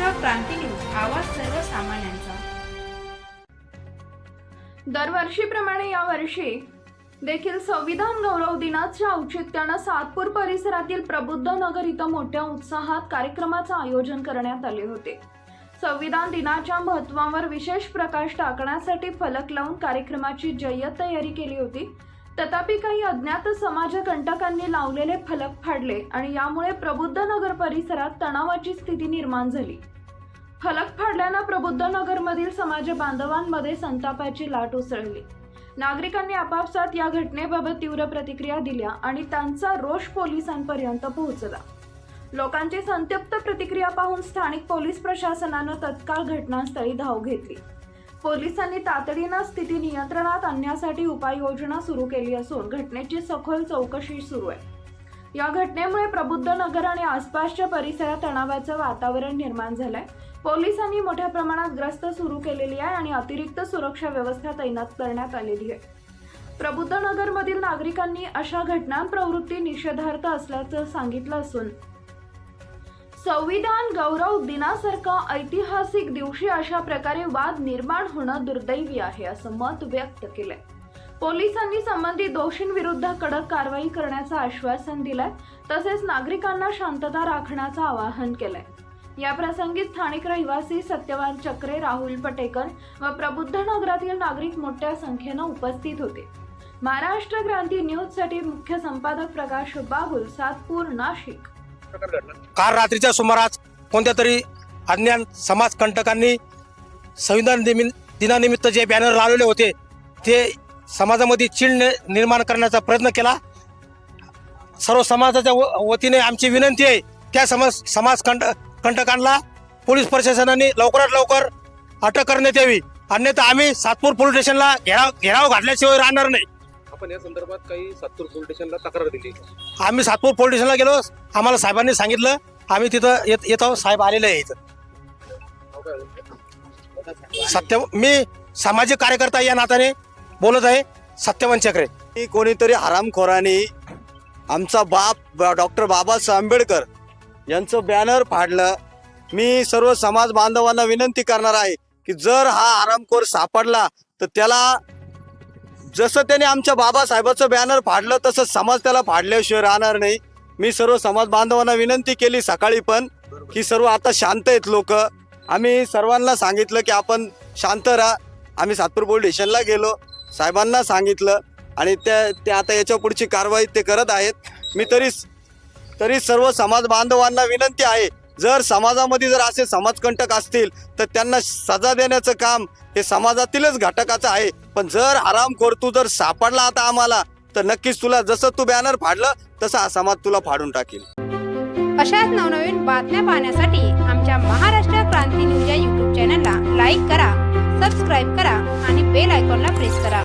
Maharashtra Kranti news आवाज सर्वसामान्यांचा. दरवर्षीप्रमाणे यावर्षी देखील संविधान गौरव दिनाच्या औचित्यानं सातपूर परिसरातील प्रबुद्ध नगर इथं मोठ्या उत्साहात कार्यक्रमाचं आयोजन करण्यात आले होते. संविधान दिनाच्या महत्वावर विशेष प्रकाश टाकण्यासाठी फलक लावून कार्यक्रमाची जय्यत तयारी केली होती. तथापि काही अज्ञात समाजकंटकांनी लावलेले फलक फाडले आणि यामुळे प्रबुद्ध नगर परिसरात तणावाची स्थिती निर्माण झाली. फलक फाडल्यानं प्रबुद्ध नगरमधील समाज बांधवांमध्ये संतापाची लाट उसळली. नागरिकांनी आपापसात या घटनेबाबत तीव्र प्रतिक्रिया दिल्या आणि त्यांचा रोष पोलिसांपर्यंत पोहोचला. लोकांची संतप्त प्रतिक्रिया पाहून स्थानिक पोलीस प्रशासनानं तत्काळ घटनास्थळी धाव घेतली. पोलिसांनी तातडीनं स्थिती नियंत्रणात आणण्यासाठी उपाययोजना सुरू केली असून घटनेची सखोल चौकशी सुरू आहे. या घटनेमुळे प्रबुद्ध नगर आणि आसपासच्या परिसरात तणावाचं वातावरण निर्माण झालंय. पोलिसांनी मोठ्या प्रमाणात ग्रस्त सुरू केलेली आहे आणि अतिरिक्त सुरक्षा व्यवस्था तैनात करण्यात आलेली आहे. प्रबुद्ध नगरमधील नागरिकांनी अशा घटनांप्रवृत्ती निषेधार्थ असल्याचं सांगितलं असून संविधान गौरव दिनासारखा ऐतिहासिक दिवशी अशा प्रकारे वाद निर्माण होणं दुर्दैवी आहे असं मत व्यक्त केलंय. पोलिसांनी संबंधित दोषींविरुद्ध कडक कारवाई करण्याचं आश्वासन दिलंय तसेच नागरिकांना शांतता राखण्याचं आवाहन केलंय. या प्रसंगी स्थानिक रहिवासी सत्यवान चक्रे राहुल पटेकर व प्रबुद्ध नगरातील नागरिक मोठ्या संख्येनं उपस्थित होते. महाराष्ट्र क्रांती न्यूजसाठी मुख्य संपादक प्रकाश बागुल सातपूर नाशिक. काल रात्रीच्या सुमारास कोणत्या तरी अज्ञान समाजकंटकांनी संविधान दिमी- दिनानिमित्त जे बॅनर लावलेले होते ते समाजामध्ये चीड निर्माण करण्याचा प्रयत्न केला. सर्व समाजाच्या व- वतीने आमची विनंती आहे त्या समाज समाज कंट कंटकांना पोलीस प्रशासनाने लवकरात लवकर अटक करण्यात यावी. अन्यथा आम्ही सातपूर पोलीस स्टेशनला घेराव घेराव घातल्याशिवाय राहणार नाही. आपण या संदर्भात काही सातूर पोलीस स्टेशनला तक्रार दिली. आम्ही सातपूर पोलीस स्टेशनला गेलो आम्हाला साहेबांनी सांगितलं आम्ही तिथं येत येत आहोत साहेब आलेले आहे इथं? सत्य मी सामाजिक कार्यकर्ता या नात्याने बोलत आहे सत्यवन चक्रे. की कोणीतरी हरामखोरांनी आमचा बाप डॉक्टर बाबासाहेब आंबेडकर यांचं बॅनर फाडलं. मी सर्व समाज बांधवांना विनंती करणार आहे की जर हा हरामखोर सापडला तर त्याला जसं त्याने आमच्या बाबासाहेबाचं बॅनर फाडलं तसं समाज त्याला फाडल्याशिवाय राहणार नाही. मी सर्व समाज बांधवांना विनंती केली सकाळी पण की सर्व आता शांत आहेत लोक. आम्ही सर्वांना सांगितलं की आपण शांत राहा. आम्ही सातपूर पोलीस स्टेशनला गेलो साहेबांना सांगितलं आणि त्या ते आता याच्या पुढची कारवाई ते करत आहेत. मी तरी तरी सर्व समाज बांधवांना विनंती आहे जर समाजामध्ये जर असे समाजकंटक असतील तर त्यांना सजा देण्याचं काम हे समाजातीलच घटकाचं आहे. पण जर आरामखोर तू जर सापडला आता आम्हाला तर नक्कीच तुला जसं तू बॅनर फाडलं तसं हा समाज तुला फाडून टाकेल. अशाच नवनवीन बातम्या पाहण्यासाठी आमच्या महाराष्ट्र क्रांती न्यूज या यूट्यूब चॅनलला लाईक करा सबस्क्राईब करा आणि बेल आयकॉनला प्रेस करा.